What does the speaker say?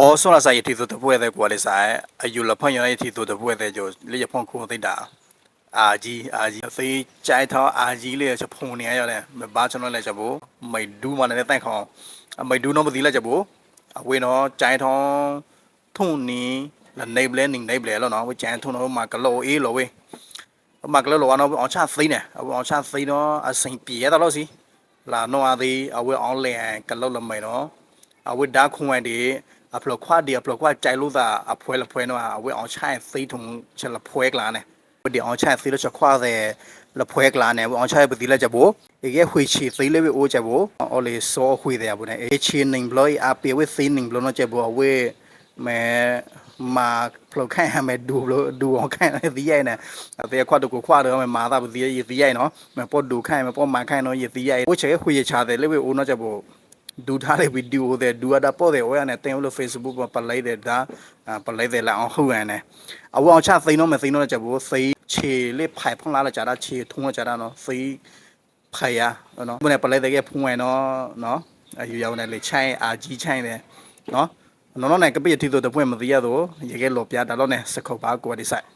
哦，说了啥一提都都不会在国里噻，啊，有了朋友一提都都不会在就，你一碰空在打，阿吉阿吉，所以这一套阿吉嘞就碰年要嘞，没把成了嘞就不，没读嘛嘞蛋康，啊，没读那么低了就不，啊，为喏这一套通年了内不嘞，内不嘞了喏，为这一套喏嘛个老一老喂，嘛个老啊喏，往下飞呢，往下飞喏，啊，生别的老师，那喏阿的啊为往嘞个老了没喏，啊为打空外的。 အဖလခွာဒီအဖလခွာใจလို့သာအဖွဲလဖွဲနော်အဝဲအောင်ချိုင်းသိထုံချက်လဖွဲကလာနဲ့ဒီအောင်ချိုင်းသိလို့ချက်ခွာတဲ့လဖွဲကလာနဲ့အောင်ချိုင်းပတိလက်ချက်ဘူးအကြီးခွေချီသိလေးပဲအိုးချက်ဘူးအော်လေစောခွေတဲ့ဘူးနဲ့အချီနင်းဘလို့အပေဝဲသိနင်းဘလို့နော်ချက်ဘူးအဝဲမဲမာဖလောက်ခိုင်းဟမဲဒူဘလို့ဒူအောင်ခိုင်းတယ်ဒီရိုက်နဲ့အပေခွတ်တူကိုခွတ်တော့မဲမာသာပတိရဲ့ဒီရိုက်နော်မဲပေါ်ဒူခိုင်းမဲပေါ်မာခိုင်းနော်ဒီရိုက်ဟိုချေခွေချာတယ်လေးပဲအိုးနော်ချက်ဘူး ဒူထားတဲ့ဗီဒီယိုတဲ့ဒူအတာပေါ်တဲ့ဝဲနဲ့တင်လို့ Facebook မှာပလိုက်တဲ့ဒါပလိုက်တဲ့လာအောင်ဟုတ်ရနေအဝအောင်ချသိနော်မသိနော်ကြဘောသိခြေလေးဖိုင်ဖုံးလာလာကြတာခြေထုံးလာကြတာနော်သိဖိုင်ရနော်ဘယ်နဲ့ပလိုက်တဲ့ဖုံးဝဲနော်နော်အယူရောက်နေလေချိုင်းအာကြီးချိုင်းတယ်နော်နော်နော်နဲ့ကပိတီတို့တပွင့်မသိရတော့ရေကဲလောပြတာတော့နဲ့စခုပ်ပါကိုဒီဆိုင်